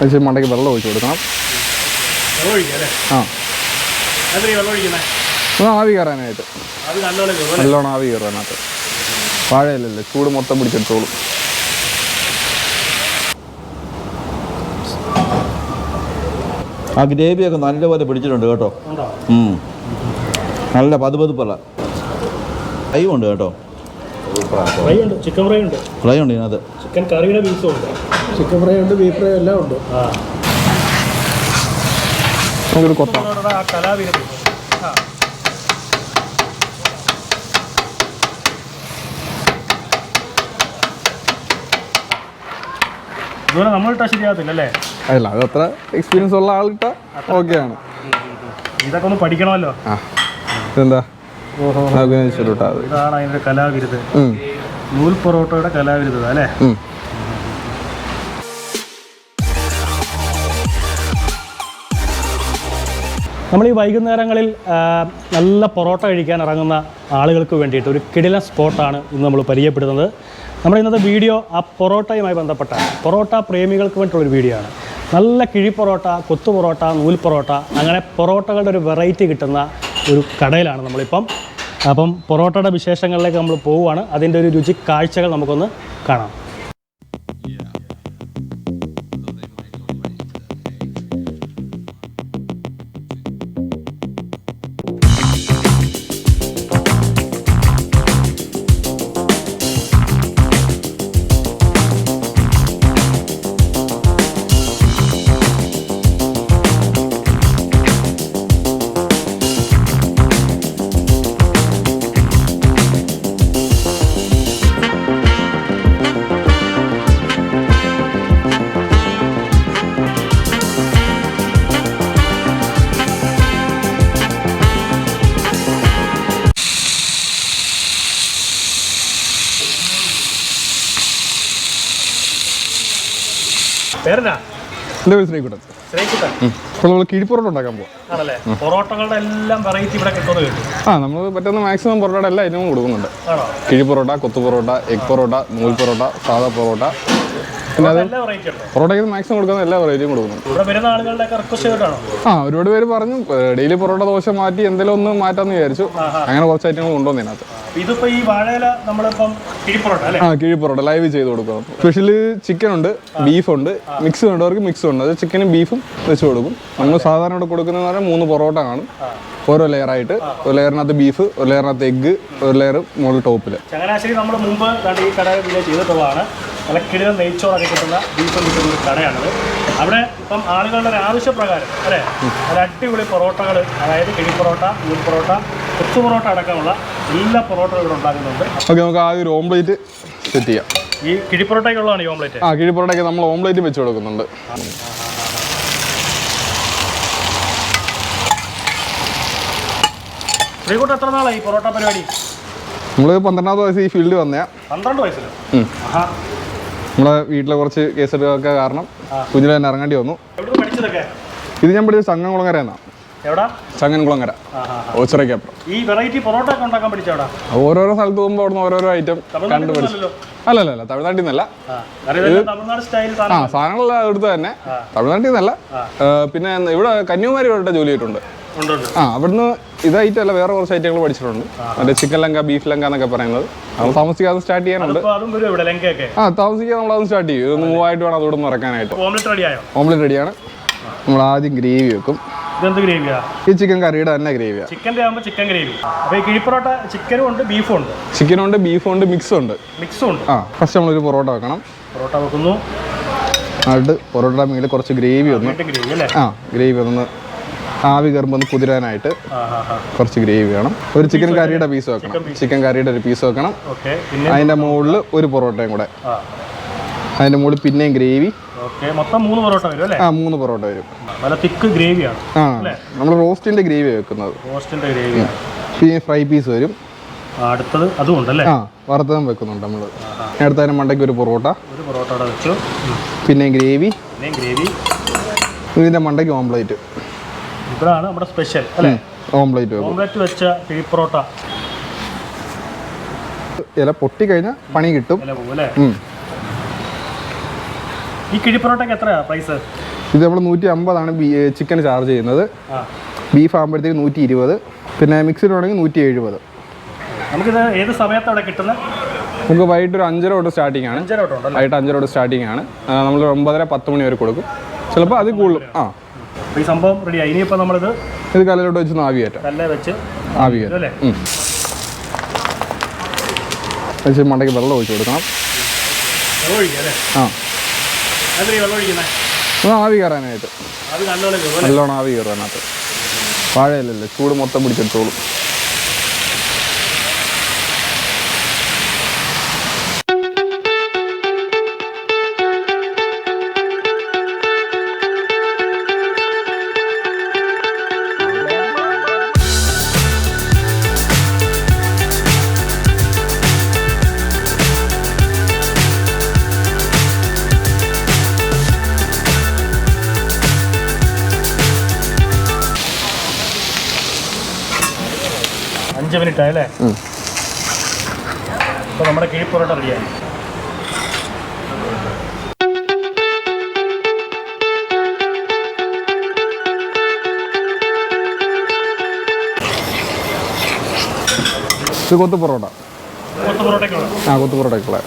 വെച്ച് മണ്ടയ്ക്ക് വെള്ളം ഒഴിച്ചു കൊടുക്കണം. ആ. ഒന്ന് ആവി കയറാനായിട്ട്. നല്ലോണം ആവി കയറാനകത്ത് വാഴയിലല്ലേ ചൂട് മൊത്തം പിടിച്ചെടുത്തോളും. ആ ഗ്രേവിയൊക്കെ നല്ലപോലെ പിടിച്ചിട്ടുണ്ട് കേട്ടോ. നല്ല പതുപതുപ്പല്ല ഫ്രൈ ഉണ്ട് കേട്ടോ. ഫ്രൈ ഉണ്ട് ചിക്കൻ ഫ്രൈ ഉണ്ട്. ഫ്രൈ ഉണ്ട് ഇതിനകത്ത്. ചിക്കൻ കറിയുടെ പീസും ഉണ്ട്. ചിക്കൻ ഫ്രൈ ഉണ്ട് ബീഫ് ഫ്രൈ എല്ലാം ഉണ്ട്. ആ. നമുക്കൊരു കൊത്താം. ഇതുപോലെ നമ്മളിട്ടാ ശരിയാകത്തില്ല അല്ലേ? അല്ല അത് അത്ര എക്സ്പീരിയൻസ് ഉള്ള ആളിട്ട ആണ് ഇതൊക്കെ ഒന്ന് പഠിക്കണമല്ലോ. അത് ഇതാണ് അതിന്റെ കലാവിരുത് നൂൽ പൊറോട്ടയുടെ കലാവിരുത് അല്ലേ? നമ്മൾ ഈ വൈകുന്നേരങ്ങളിൽ നല്ല പൊറോട്ട കഴിക്കാൻ ഇറങ്ങുന്ന ആളുകൾക്ക് വേണ്ടിയിട്ട് ഒരു കിടില സ്പോട്ടാണ് ഇന്ന് നമ്മൾ പരിചയപ്പെടുന്നത്. നമ്മുടെ ഇന്നത്തെ വീഡിയോ ആ പൊറോട്ടയുമായി ബന്ധപ്പെട്ടാണ്. പൊറോട്ട പ്രേമികൾക്ക് വേണ്ടിയിട്ടുള്ള ഒരു വീഡിയോ ആണ്. നല്ല കിഴി പൊറോട്ട കൊത്തു പൊറോട്ട നൂൽ പൊറോട്ട അങ്ങനെ പൊറോട്ടകളുടെ ഒരു വെറൈറ്റി കിട്ടുന്ന ഒരു കടയിലാണ് നമ്മളിപ്പം. അപ്പം പൊറോട്ടയുടെ വിശേഷങ്ങളിലേക്ക് നമ്മൾ പോവുകയാണ്. അതിന്റെ ഒരു രുചി കാഴ്ചകൾ നമുക്കൊന്ന് കാണാം. പേരനാ എന്റെ പേര് ശ്രീകുട്ടൻ. നമ്മൾ കിഴിപ്പൊറോട്ട ഉണ്ടാക്കാൻ പോവാം. ആണല്ലേ? പൊറോട്ടകളുടെ എല്ലാം വെറൈറ്റി ഇവിടെ കേട്ടു. ആ നമ്മൾ പറ്റുന്ന മാക്സിമം പൊറോട്ടയുടെ എല്ലാ ഐറ്റവും കൊടുക്കുന്നുണ്ട്. ആണോ? കിഴി പൊറോട്ട കൊത്തു പൊറോട്ട എഗ് പൊറോട്ട നൂൽ പൊറോട്ട സാധാ പൊറോട്ട. പിന്നെ അത് എല്ലാ വെറൈറ്റി ഉണ്ടോ? പൊറോട്ടയ്ക്ക് മാക്സിമം കൊടുക്കുന്ന എല്ലാ വെറൈറ്റിയും കൊടുക്കുന്നുണ്ട്. ഇവിടെ വരുന്ന ആളുകളുടെ ഒക്കെ റിക്വസ്റ്റ് ചെയ്തിട്ടാണോ ആ ഒരുപാട് പേര് പറഞ്ഞു ഡെയിലി പൊറോട്ട ദോശ മാറ്റി എന്തെങ്കിലും ഒന്ന് മാറ്റാന്ന് വിചാരിച്ചു. അങ്ങനെ കുറച്ച് ഐറ്റങ്ങൾ കൊണ്ടുവന്നതിനകത്ത് ഇതിപ്പോ ഈ വാഴയില നമ്മളിപ്പം കിഴിപ്പൊറോട്ട അല്ലേ? ആ കിളിപൊറോട്ട ലൈവ് ചെയ്ത് കൊടുക്കും സ്പെഷ്യൽ ചിക്കൻ ഉണ്ട് ബീഫ് ഉണ്ട്. മിക്സ് വേണ്ടവർക്ക് മിക്സ് ഉണ്ട്. അത് ചിക്കനും ബീഫും വെച്ച് കൊടുക്കും. നമ്മൾ സാധാരണ ഇവിടെ കൊടുക്കുന്നതെന്ന് പറഞ്ഞാൽ മൂന്ന് പൊറോട്ട കാണും ഓരോ ലെയറായിട്ട് ഒരു ലെയറിനകത്ത് ബീഫ് ഒരു ലെയറിനകത്ത് എഗ്ഗ് ഒരു ലെയർ മുകളിൽ ടോപ്പിൽ ചങ്ങനാശ്ശേരി നമ്മൾ മുമ്പ് കണ്ട് ഈ കട ചെയ്തിട്ടുള്ളതാണ്. നല്ല കിടിലൻ നെയ്ച്ചോറൊക്കെ കിട്ടുന്ന ബീഫ് കിട്ടുന്ന ഒരു കടയാണത്. അവിടെ ഇപ്പം ആളുകളുടെ ഒരു ആവശ്യപ്രകാരം അല്ലേ? ഒരു അടിപൊളി പൊറോട്ടകൾ അതായത് കിഴി പൊറോട്ട നൂൽ പൊറോട്ട കൊച്ചു പൊറോട്ട അടക്കമുള്ള എല്ലാ പൊറോട്ട ഇവിടെ ഉണ്ടാക്കുന്നുണ്ട്. ഓക്കെ നമുക്ക് ആദ്യം ഒരു ഓംപ്ലേറ്റ് സെറ്റ് ചെയ്യാം. ഈ കിഴിപ്പൊറോട്ടയ്ക്കുള്ളതാണ് ഈ ഓംലെറ്റ് ആ കിഴിപ്പൊറോട്ടയ്ക്ക് നമ്മൾ ഓംപ്ലേറ്റ് വെച്ച് കൊടുക്കുന്നുണ്ട്. ശ്രീകുട്ട എത്ര നാളായി ഈ പൊറോട്ട പരിപാടി? നമ്മൾ പന്ത്രണ്ടാമത്തെ വയസ്സ് ഈ ഫീൽഡിൽ വന്നയാ. പന്ത്രണ്ട് വയസ്സിലോ. ആഹാ. നമ്മളെ വീട്ടിലെ കുറച്ച് കേസെടുക്കൊക്കെ കാരണം കുഞ്ഞിലെ തന്നെ ഇറങ്ങേണ്ടി വന്നു. ഇത് ഞാൻ പഠിച്ചത് ചങ്ങൻകുളങ്ങര എന്നാണ് എവിടാ? ചങ്ങൻകുളങ്ങര. ഓച്ചിറയ്ക്കപ്പുറം. ഈ വെറൈറ്റി പൊറോട്ട ഒക്കെ ഉണ്ടാക്കാൻ പഠിച്ചെവിടാ ഓരോരോ സ്ഥലത്ത് പോകുമ്പോൾ അവിടുന്ന് ഓരോരോ ഐറ്റം കണ്ടുപിടിച്ചു. അല്ല അല്ല അല്ല തമിഴ്നാട്ടിൽ നിന്നല്ല ആ സാധനങ്ങളെല്ലാം എടുത്ത് തന്നെ തമിഴ്നാട്ടിൽ നിന്നല്ല പിന്നെ ഇവിടെ കന്യാകുമാരി ഇവിടെ ജോലി ചെയ്തിട്ടുണ്ട് ആ അവിടുന്ന് ഇതായിട്ട് അല്ല വേറെ കുറച്ച് ഐറ്റങ്ങൾ പഠിച്ചിട്ടുണ്ട്. മറ്റേ ചിക്കൻ ലങ്ക ബീഫ് ലങ്ക എന്നൊക്കെ പറയുന്നത്. അത് താമസിക്കാതെ സ്റ്റാർട്ട് ചെയ്യാനുണ്ട്. ആ താമസിക്കാതെ നമ്മളത് സ്റ്റാർട്ട് ചെയ്യും. മൂവായിട്ട് വേണം അതോടൊന്ന് ഇറക്കാനായിട്ട്. ഓംലെറ്റ് റെഡിയാണ് നമ്മൾ ആദ്യം ഗ്രേവി വെക്കും. ഇതെന്ത് ഗ്രേവിയാ ഈ ചിക്കൻ കറിയുടെ തന്നെ ഗ്രേവിയാ ചിക്കന്റെ ആകുമ്പോൾ ചിക്കൻ ഗ്രേവി അപ്പോൾ ഈ കിഴിപ്പൊറോട്ട ചിക്കനും ഉണ്ട് ബീഫും ഉണ്ട്. ചിക്കനും ഉണ്ട് ബീഫും ഉണ്ട് മിക്സും ഉണ്ട്. മിക്സും ഉണ്ട്. ആ ഫസ്റ്റ് നമ്മളൊരു പൊറോട്ട വെക്കണം. പൊറോട്ട വെക്കുന്നു. എന്നിട്ട് പൊറോട്ട മീനിൽ കുറച്ച് ഗ്രേവി ഒന്ന്. ഗ്രേവി അല്ലേ? ആ ഗ്രേവി ഒന്ന് ആവി കയറുമ്പോൾ ഒന്ന് കുതിരാനായിട്ട് കുറച്ച് ഗ്രേവി വേണം. ഒരു ചിക്കൻ കറിയുടെ പീസ് വെക്കണം. ചിക്കൻ കറിയുടെ ഒരു പീസ് വെക്കണം. അതിന്റെ മുകളിൽ ഒരു പൊറോട്ടയും കൂടെ. അതിന്റെ മുകളിൽ പിന്നെയും ഗ്രേവി. മൊത്തം മൂന്ന് പൊറോട്ട വരും അല്ലേ? ആ മൂന്ന് പൊറോട്ട വരും. നല്ല തിക്ക് ഗ്രേവിയാണ്. ആ നമ്മൾ റോസ്റ്റിന്റെ ഗ്രേവി വെക്കുന്നത്. റോസ്റ്റിന്റെ പിന്നെ ഫ്രൈ പീസ് വരും. അടുത്തത് അതും ഉണ്ടല്ലേ ആ വറുത്തതും വെക്കുന്നുണ്ട് നമ്മൾ അടുത്ത അതിന് മണ്ടയ്ക്ക് ഒരു പൊറോട്ട. ഒരു പൊറോട്ട വെച്ചു. പിന്നെ ഗ്രേവി. പിന്നെ ഗ്രേവി. ഇതിന്റെ മണ്ടയ്ക്ക് ഓംപ്ലേറ്റ്. ഇവിടാണ് നമ്മുടെ സ്പെഷ്യൽ അല്ലേ? ഓംപ്ലേറ്റ് വെച്ച ഇല പൊട്ടിക്കഴിഞ്ഞാൽ പണി കിട്ടും. ഈ കിഴി കിഴിപ്പൊറോട്ടയ്ക്ക് എത്രയാ പ്രൈസ് ഇത് നമ്മൾ നൂറ്റി അമ്പതാണ് ചിക്കൻ ചാർജ് ചെയ്യുന്നത്. ബീഫ് ആകുമ്പോഴത്തേക്ക് നൂറ്റി ഇരുപത് പിന്നെ മിക്സിഡ് ആണെങ്കിൽ നൂറ്റി എഴുപത് നമുക്കിത് ഏത് സമയത്ത് അവിടെ കിട്ടുന്നത് നമുക്ക് വൈകിട്ട് ഒരു അഞ്ചര തൊട്ട് സ്റ്റാർട്ടിംഗ് ആണ്. അഞ്ചര തൊട്ട് ഉണ്ടല്ലോ? വൈകിട്ട് അഞ്ചര തൊട്ട് സ്റ്റാർട്ടിംഗ് ആണ്. നമ്മൾ ഒമ്പതര പത്ത് മണി വരെ കൊടുക്കും. ചിലപ്പോൾ അത് കൂടുതലും ആ. ഈ സംഭവം റെഡിയായി ഇനിയിപ്പോൾ നമ്മളിത് ഇത് കല്ലിലോട്ട് വെച്ച് ആവി കയറ്റാം കല്ലേ വെച്ച് ആവി കയറ്റാം. വെച്ച് മണ്ടയ്ക്ക് വെള്ളം ഒഴിച്ചു കൊടുക്കണം. ആ. ഒഴിക്കുന്നത് ആവി കയറാനായിട്ട്. അത് നല്ലോണം ആവി കയറും അതിനകത്ത്. വാഴയില്ലല്ലേ ചൂട് മൊത്തം പിടിച്ചെടുത്തോളും. അഞ്ച് മിനിറ്റ് ആയല്ലേ അപ്പൊ അപ്പോൾ നമ്മുടെ കിഴി പൊറോട്ട റെഡിയായി. ഇത് കൊത്തു പൊറോട്ട. ആ കൊത്തു പൊറോട്ടയ്ക്കുള്ള.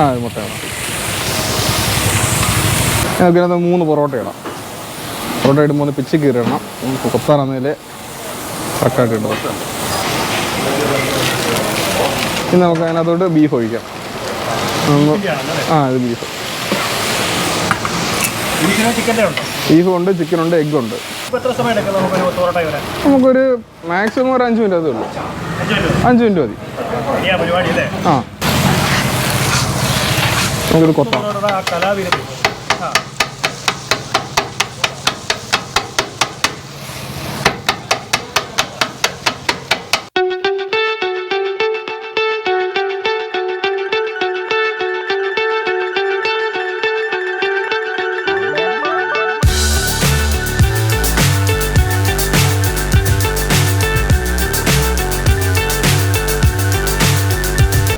ആ മുട്ട നമുക്ക് മൂന്ന് പൊറോട്ടയാണ് ഇടാം. പൊറോട്ട മൂന്ന് പിച്ച് കീറിടണം നമുക്ക് കൊത്താണെന്നതിൽ കറക്റ്റായിട്ട് ഇടും ഇനി നമുക്ക് അതിനകത്തോട്ട് ബീഫ് ഒഴിക്കാം. ആ ഇത് ബീഫ് ബീഫ് ഉണ്ട്? ചിക്കൻ ഉണ്ട് എഗ് ഉണ്ട് നമുക്കൊരു മാക്സിമം ഒരു അഞ്ച് മിനിറ്റ് അതേ ഉള്ളൂ. അഞ്ച് മിനിറ്റ് മതി. ആ നമുക്കിത് കൊത്താം.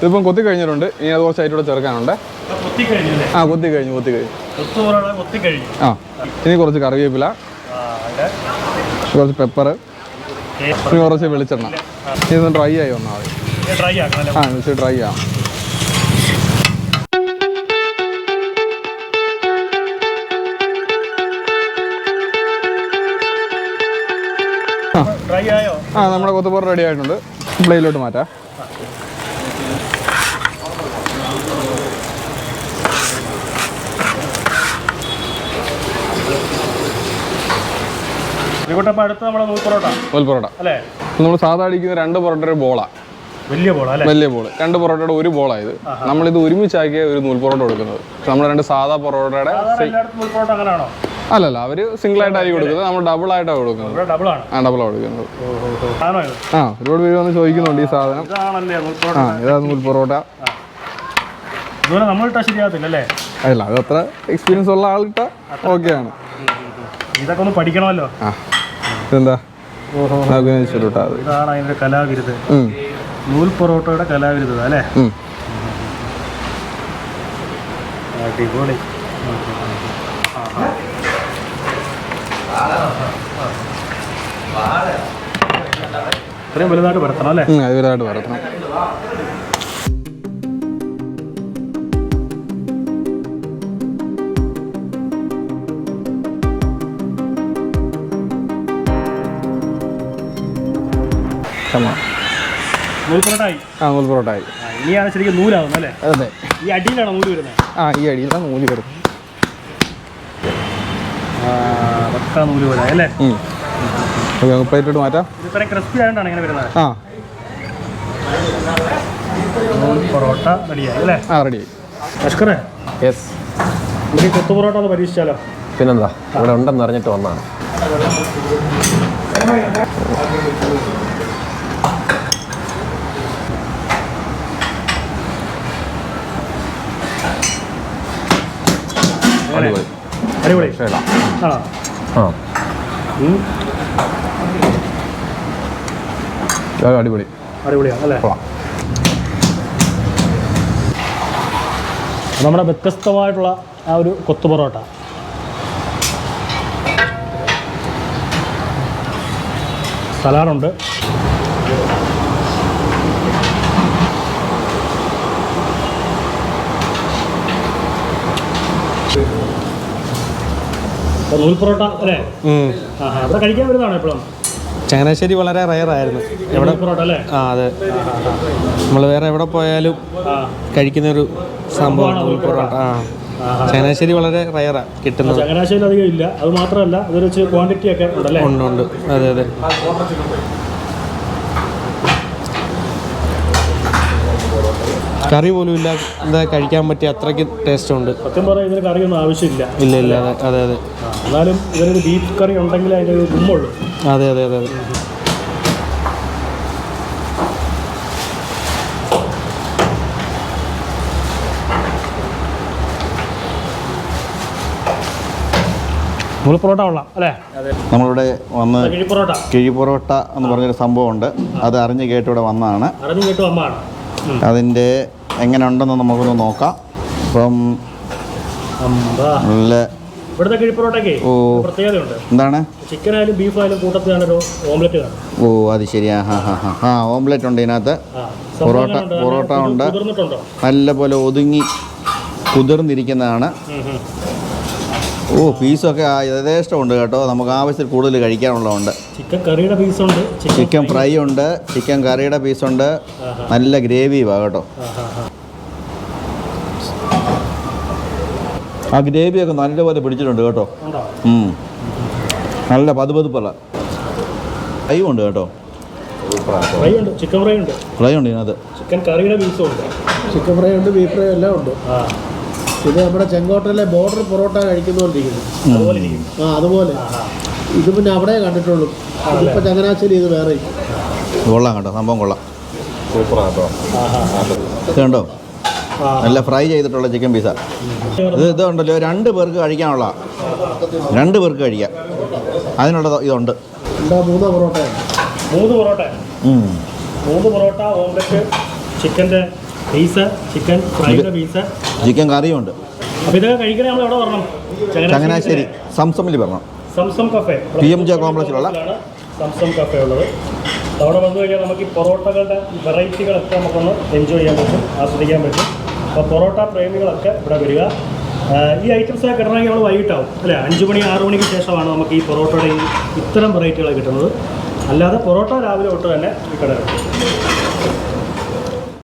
ഇതിപ്പം കൊത്തി കഴിഞ്ഞിട്ടുണ്ട്. ഇനി അത് കുറച്ച് അതിലൂടെ ചേർക്കാനുണ്ട്. ആ കൊത്തി കഴിഞ്ഞു കൊത്തി കഴിഞ്ഞു. ആ ഇനി കുറച്ച് കറിവേപ്പില കുറച്ച് പെപ്പർ കുറച്ച് വെളിച്ചെണ്ണ. ഇനി ഒന്ന് ഡ്രൈ ആയി വന്നാൽ മതി. ആ മിസ് ഡ്രൈ ആ. ആ നമ്മുടെ കൊത്തുപോർ റെഡി ആയിട്ടുണ്ട്. പ്ലേയിലോട്ട് മാറ്റാം. അടുത്ത് നമ്മുടെ നൂൽ പൊറോട്ട. നൂൽ പൊറോട്ട. അല്ലേ? നമ്മൾ സാധാ അടിക്കുന്ന രണ്ട് പൊറോട്ടയുടെ ബോളാണ് വലിയ ബോൾ വലിയ ബോൾ രണ്ട് പൊറോട്ടയുടെ ഒരു ബോളായത് നമ്മളിത് ഒരുമിച്ചാക്കിയ ഒരു നൂൽ പൊറോട്ട കൊടുക്കുന്നത്. നമ്മൾ രണ്ട് സാധാ പൊറോട്ടയുടെ പൊറോട്ട അല്ലല്ല അവർ സിംഗിൾ ആയിട്ടായി കൊടുക്കുന്നത്. നമ്മൾ ഡബിൾ ആയിട്ടാണ് കൊടുക്കുന്നത്. ഇവിടെ ഡബിൾ ആണ്. ആ കൊടുക്കുന്നത്. ആ ഒരുപാട് പേര് വന്ന് ചോദിക്കുന്നുണ്ട് ഈ സാധനം. പൊറോട്ട? ആ ഇതാ നൂൽ പൊറോട്ട. അല്ലേ? അത് അത്ര എക്സ്പീരിയൻസ് ഉള്ള ആളിട്ട ആണ്. ഇതൊക്കെ ഒന്ന് പഠിക്കണമല്ലോ. ആ. ഇതെന്താ? നമുക്ക് വെച്ചിട്ടാ അത്. ഇതാണ് അതിന്റെ കലാവിരുത്. ഉം, നൂൽ പൊറോട്ടയുടെ കലാവിരുത് അല്ലേ. അടിപൊളി. ഇത്രയും വലുതായിട്ട് പരത്തണം അല്ലേ? വലുതായിട്ട് വരത്തണം On. ആ നൂൽ പൊറോട്ട ആയി ഇനിയാണ് ശരിക്കും നൂലാവുന്നത് അല്ലേ? അതെ. ഈ അടിയിലാണോ നൂൽ വരുന്നത്. ആ ഈ അടിയിലാണ് നൂൽ വരും പക്ക നൂൽ പോലെ അല്ലേ? പ്ലേറ്റിട്ട് മാറ്റാം. ഇത് ക്രിസ്പി ആയതുകൊണ്ടാണ് ഇങ്ങനെ വരുന്നത്. ആ. നൂൽ പൊറോട്ട റെഡിയായി അല്ലേ? ആ അഷ്കറേ യെസ് നമുക്ക് ഈ കൊത്തു പൊറോട്ട ഒന്ന് പരീക്ഷിച്ചാലോ? പിന്നെന്താ? ഇവിടെ ഉണ്ടെന്ന് അറിഞ്ഞിട്ട് വന്നതാണ് അടിപൊളി. ശരിടാ ആണോ? ആ. അടിപൊളി. അടിപൊളിയാണ് അല്ലേ? നമ്മുടെ വ്യത്യസ്തമായിട്ടുള്ള ആ ഒരു കൊത്തു പൊറോട്ട. സലാഡുണ്ട്. നൂൽ പൊറോട്ട അല്ലേ? ആ ഇവിടെ കഴിക്കാൻ വരുന്നതാണ് എപ്പോഴും? ചങ്ങനാശ്ശേരി വളരെ റയറായിരുന്നു എവിടെ പൊറോട്ട അല്ലേ? ആ അതെ. നമ്മൾ വേറെ എവിടെ പോയാലും കഴിക്കുന്ന ഒരു സംഭവമാണ് നൂൽ പൊറോട്ട. ആ. ചങ്ങനാശ്ശേരി വളരെ റയറാ കിട്ടുന്നത്. ചങ്ങനാശ്ശേരി അധികം ഇല്ല. അത് മാത്രമല്ല അതൊരു ക്വാണ്ടിറ്റി ഒക്കെ ഉണ്ടല്ലേ? ഉണ്ട് ഉണ്ട്. അതെ അതെ. കറി പോലും ഇല്ല എന്താ കഴിക്കാൻ പറ്റിയ അത്രയ്ക്ക് ടേസ്റ്റ് ഉണ്ട്. സത്യം പറഞ്ഞാൽ ഇതിന് കറിയൊന്നും ആവശ്യമില്ല. ഇല്ല ഇല്ല അതെ അതെ അതെ. എന്നാലും ഇതിനൊരു ബീഫ് കറി ഉണ്ടെങ്കിൽ അതിന്റെ ഒരു ഗുമ്മുള്ളൂ അതെ അതെ അതെ അതെ. നൂൽ പൊറോട്ട കൊള്ളാം അല്ലേ? നമ്മളിവിടെ വന്ന് കിഴി പൊറോട്ട. കിഴി പൊറോട്ട എന്ന് പറഞ്ഞൊരു സംഭവമുണ്ട്. അത് അറിഞ്ഞ് കേട്ട് ഇവിടെ വന്നതാണ്. അറിഞ്ഞു കേട്ട്. അതിന്റെ എങ്ങനെ ഉണ്ടെന്ന് നമുക്കൊന്ന് നോക്കാം. അപ്പം നല്ല ഇവിടുത്തെ. പ്രത്യേകതയുണ്ട് എന്താണ് ചിക്കൻ ആയാലും ബീഫ് ആയാലും കൂട്ടത്തിൽ ഒരു ഓംലെറ്റ് കാണും. ഓ അത് ശരിയാ. ഹാ ഹാ ഹാ ആ ഓംലെറ്റ് ഉണ്ട് ഇതിനകത്ത്. പൊറോട്ട- പൊറോട്ട ഉണ്ട്. കുതിർന്നിട്ടുണ്ടോ? നല്ല പോലെ ഒതുങ്ങി കുതിർന്നിരിക്കുന്നതാണ്. ഓ പീസൊക്കെ ആ യഥേഷ്ടം ഉണ്ട് കേട്ടോ. നമുക്ക് ആവശ്യത്തിൽ കൂടുതൽ കഴിക്കാനുള്ളതുണ്ട്. ചിക്കൻ കറിയുടെ പീസുണ്ട്. ചിക്കൻ ഫ്രൈ ഉണ്ട്. ചിക്കൻ കറിയുടെ പീസുണ്ട്. നല്ല ഗ്രേവി വാ കേട്ടോ. ആ ഗ്രേവിയൊക്കെ നല്ലപോലെ പിടിച്ചിട്ടുണ്ട് കേട്ടോ. നല്ല പതുപതുപ്പല്ല ഫ്രൈ ഉണ്ട് കേട്ടോ. ഫ്രൈ ഉണ്ട്. ചിക്കൻ ഫ്രൈ ഉണ്ട്. ഫ്രൈ ഉണ്ട് ഇതിനകത്ത്. ചിക്കൻ കറിയുടെ പീസും ഉണ്ട്. ചിക്കൻ ഫ്രൈ ഉണ്ട് ബീഫ് ഫ്രൈ എല്ലാം ഉണ്ട്. ആ. ഇത് നമ്മുടെ ചെങ്കോട്ടയിലെ ബോർഡർ പൊറോട്ട കഴിക്കുന്നോണ്ടിരിക്കുന്നു. ആ അതുപോലെ. ഇത് പിന്നെ അവിടെ കണ്ടിട്ടുള്ളൂ. ഇപ്പൊ ചങ്ങനാശ്ശേരി ഇത് വേറെ കൊള്ളാം കേട്ടോ സംഭവം കൊള്ളാം. സൂപ്പർ കേട്ടോ. നല്ല ഫ്രൈ ചെയ്തിട്ടുള്ള ചിക്കൻ പീസ. ഇത് ഇതുണ്ടല്ലോ രണ്ട് പേർക്ക് കഴിക്കാനുള്ള. രണ്ട് പേർക്ക് കഴിക്കാം. അതിനുള്ള ഇതുണ്ട്. മൂന്ന് പൊറോട്ട? മൂന്ന് പൊറോട്ട. മൂന്ന് പൊറോട്ട ഓംലെറ്റ് ചിക്കന്റെ piece chicken fried piece. Chicken കറിയുണ്ട് അപ്പോൾ ഇതൊക്കെ കഴിക്കണേ നമ്മൾ എവിടെ വരണം? ചങ്ങനാശ്ശേരി സംസമിൽ വരണം. സംസം കഫേ. ജെ കോംപ്ലക്സിലുള്ള. സംസം കഫേ ഉള്ളത്. അവിടെ വന്നു കഴിഞ്ഞാൽ നമുക്ക് ഈ പൊറോട്ടകളുടെ വെറൈറ്റികളൊക്കെ നമുക്കൊന്ന് എൻജോയ് ചെയ്യാൻ പറ്റും ആസ്വദിക്കാൻ പറ്റും. അപ്പോൾ പൊറോട്ട പ്രേമികളൊക്കെ ഇവിടെ വരിക. ഈ ഐറ്റംസ് ഒക്കെ കിട്ടണമെങ്കിൽ നമ്മൾ വൈകിട്ടാവും അല്ലേ? അഞ്ച് മണി ആറ് മണിക്ക് ശേഷമാണ് നമുക്ക് ഈ പൊറോട്ടയുടെ ഈ ഇത്തരം വെറൈറ്റികൾ കിട്ടുന്നത്. അല്ലാതെ പൊറോട്ട രാവിലെ തൊട്ട് തന്നെ ഈ കട